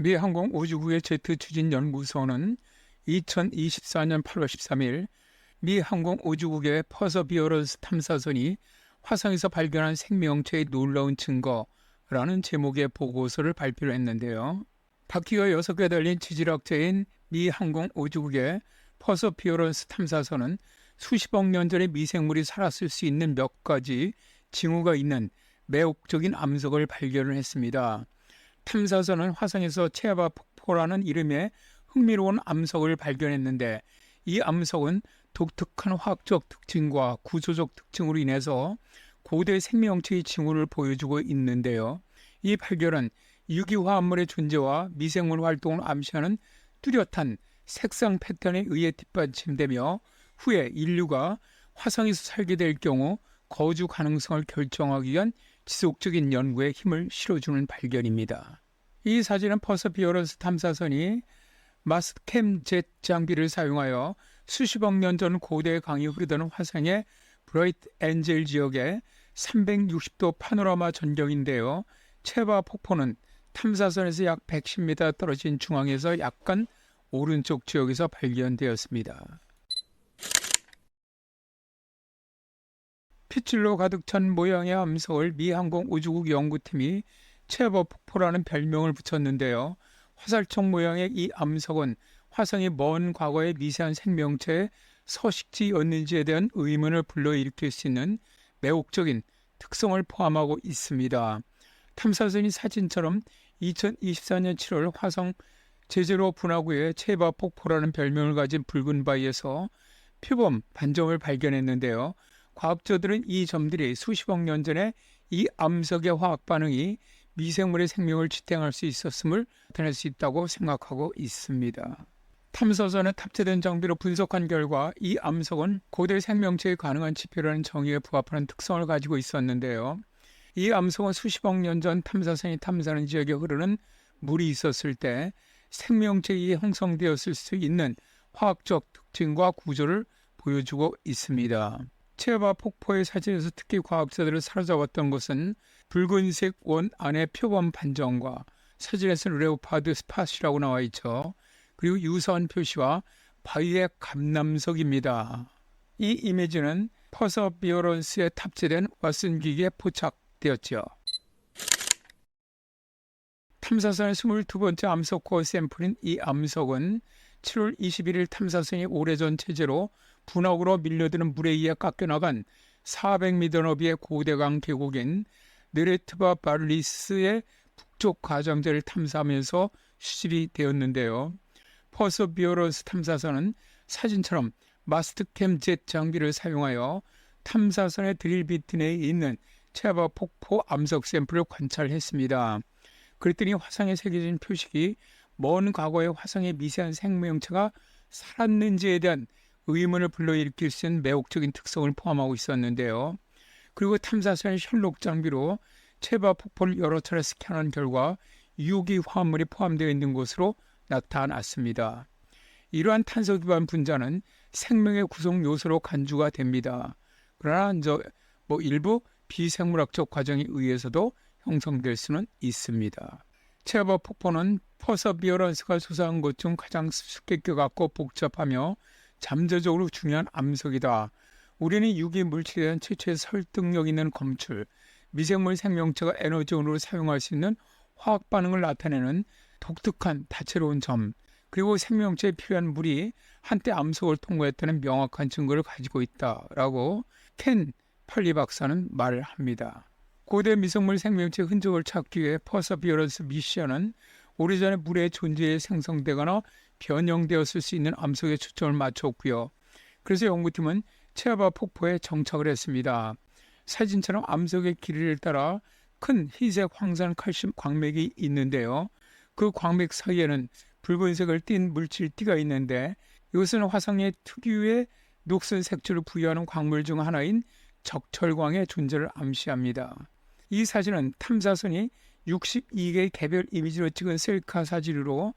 미 항공 우주국의 제트 추진 연구소는 2024년 8월 13일 미 항공 우주국의 퍼서비어런스 탐사선이 화성에서 발견한 생명체의 놀라운 증거라는 제목의 보고서를 발표를 했는데요. 바퀴가 6개 달린 지질학자인 미 항공 우주국의 퍼서비어런스 탐사선은 수십억 년 전에 미생물이 살았을 수 있는 몇 가지 징후가 있는 매혹적인 암석을 발견을 했습니다. 탐사선은 화성에서 체아바 폭포라는 이름의 흥미로운 암석을 발견했는데 이 암석은 독특한 화학적 특징과 구조적 특징으로 인해서 고대 생명체의 징후를 보여주고 있는데요. 이 발견은 유기화합물의 존재와 미생물 활동을 암시하는 뚜렷한 색상 패턴에 의해 뒷받침되며 후에 인류가 화성에서 살게 될 경우 거주 가능성을 결정하기 위한 지속적인 연구에 힘을 실어주는 발견입니다. 이 사진은 퍼서비어런스 탐사선이 마스캠 젯 장비를 사용하여 수십억 년 전 고대 강이 흐르던 화성의 브라이트 엔젤 지역의 360도 파노라마 전경인데요. 체바 폭포는 탐사선에서 약 110m 떨어진 중앙에서 약간 오른쪽 지역에서 발견되었습니다. 핏줄로 가득 찬 모양의 암석을 미 항공 우주국 연구팀이 체버 폭포라는 별명을 붙였는데요. 화살촉 모양의 이 암석은 화성이 먼 과거의 미세한 생명체의 서식지였는지에 대한 의문을 불러일으킬 수 있는 매혹적인 특성을 포함하고 있습니다. 탐사선이 사진처럼 2024년 7월 화성 제제로 분화구의 체바 폭포라는 별명을 가진 붉은 바위에서 표범 반점을 발견했는데요. 과학자들은 이 점들이 수십억 년 전에 이 암석의 화학 반응이 미생물의 생명을 지탱할 수 있었음을 나타낼 수 있다고 생각하고 있습니다. 탐사선에 탑재된 장비로 분석한 결과 이 암석은 고대 생명체의 가능한 지표라는 정의에 부합하는 특성을 가지고 있었는데요. 이 암석은 수십억 년 전 탐사선이 탐사하는 지역에 흐르는 물이 있었을 때 생명체에 형성되었을 수 있는 화학적 특징과 구조를 보여주고 있습니다. 체바 폭포의 사진에서 특히 과학자들을 사로잡았던 것은 붉은색 원 안에 표범 판정과 사진에서는 레오파드 스팟이라고 나와 있죠. 그리고 유사한 표시와 바위의 감남석입니다. 이 이미지는 퍼서비어런스에 탑재된 왓슨 기기에 포착되었죠. 탐사선의 22번째 암석 코어 샘플인 이 암석은 7월 21일 탐사선이 오래전 체제로 분화구로 밀려드는 물에 의해 깎여나간 400m 너비의 고대강 계곡인 느레트바 바르리스의 북쪽 가장자를 탐사하면서 수집이 되었는데요. 퍼서비어런스 탐사선은 사진처럼 마스트캠 젯 장비를 사용하여 탐사선의 드릴 비트 내에 있는 체바 폭포 암석 샘플을 관찰했습니다. 그랬더니 화성에 새겨진 표식이 먼 과거의 화성의 미세한 생명체가 살았는지에 대한 의문을 불러일으킬 수 있는 매혹적인 특성을 포함하고 있었는데요. 그리고 탐사선의 셜록 장비로 체바 폭포를 여러 차례 스캔한 결과 유기 화합물이 포함되어 있는 것으로 나타났습니다. 이러한 탄소 기반 분자는 생명의 구성 요소로 간주가 됩니다. 그러나 뭐 일부 비생물학적 과정에 의해서도 형성될 수는 있습니다. 체바 폭포는 퍼서비어런스가 조사한 것 중 가장 수수께끼 같고 복잡하며 잠재적으로 중요한 암석이다. 우리는 유기 물질에 대한 최초의 설득력 있는 검출, 미생물 생명체가 에너지원으로 사용할 수 있는 화학 반응을 나타내는 독특한 다채로운 점, 그리고 생명체에 필요한 물이 한때 암석을 통과했다는 명확한 증거를 가지고 있다라고 켄 펄리 박사는 말을 합니다. 고대 미생물 생명체 흔적을 찾기 위해 퍼서비어런스 미션은 오래전에 물의 존재에 생성되거나 변형되었을 수 있는 암석에 초점을 맞췄고요. 그래서 연구팀은 체아바 폭포에 정착을 했습니다. 사진처럼 암석의 길이를 따라 큰 희색 황산 칼슘 광맥이 있는데요. 그 광맥 사이에는 붉은색을 띤 물질 띠가 있는데 이것은 화성의 특유의 녹슨 색조를 부여하는 광물 중 하나인 적철광의 존재를 암시합니다. 이 사진은 탐사선이 62개의 개별 이미지로 찍은 셀카 사진으로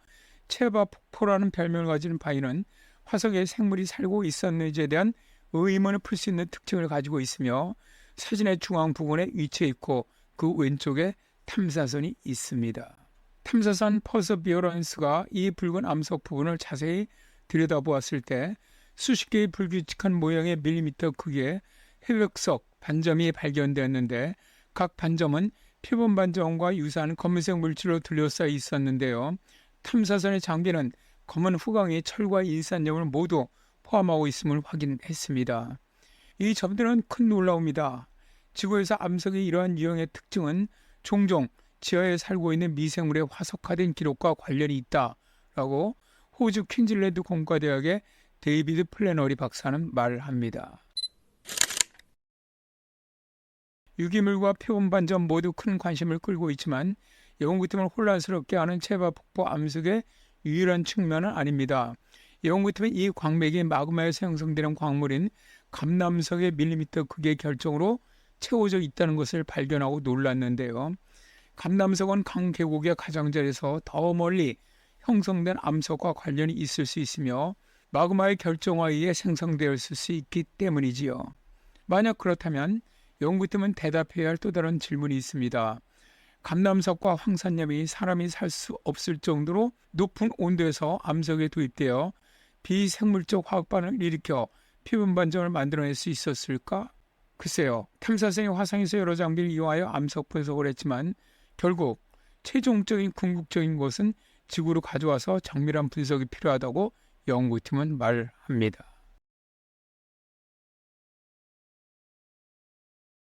체바 폭포라는 별명을 가지는 바위는 화성에 생물이 살고 있었는지에 대한 의문을 풀 수 있는 특징을 가지고 있으며 사진의 중앙 부분에 위치해 있고 그 왼쪽에 탐사선이 있습니다. 탐사선 퍼서비어런스가 이 붉은 암석 부분을 자세히 들여다보았을 때 수십 개의 불규칙한 모양의 밀리미터 크기의 회백석 반점이 발견되었는데 각 반점은 표본 반점과 유사한 검은색 물질로 둘러싸여 있었는데요. 탐사선의 장비는 검은 후광이 철과 인산염을 모두 포함하고 있음을 확인했습니다. 이 점들은 큰 놀라움이다. 지구에서 암석의 이러한 유형의 특징은 종종 지하에 살고 있는 미생물의 화석화된 기록과 관련이 있다라고 호주 퀸즐랜드 공과대학의 데이비드 플래너리 박사는 말합니다. 유기물과 표본 반점 모두 큰 관심을 끌고 있지만 연구팀을 혼란스럽게 하는 체바 폭포 암석의 유일한 측면은 아닙니다. 연구팀은 이 광맥이 마그마에서 형성되는 광물인 감남석의 밀리미터 크기의 결정으로 채워져 있다는 것을 발견하고 놀랐는데요. 감남석은 강 계곡의 가장자리에서 더 멀리 형성된 암석과 관련이 있을 수 있으며 마그마의 결정화에 의해 생성되었을 수 있기 때문이지요. 만약 그렇다면 연구팀은 대답해야 할 또 다른 질문이 있습니다. 감남석과 황산염이 사람이 살 수 없을 정도로 높은 온도에서 암석에 도입되어 비생물적 화학 반응을 일으켜 표본 반점을 만들어낼 수 있었을까? 글쎄요. 탐사선이 화성에서 여러 장비를 이용하여 암석 분석을 했지만 결국 최종적인 궁극적인 것은 지구로 가져와서 정밀한 분석이 필요하다고 연구팀은 말합니다.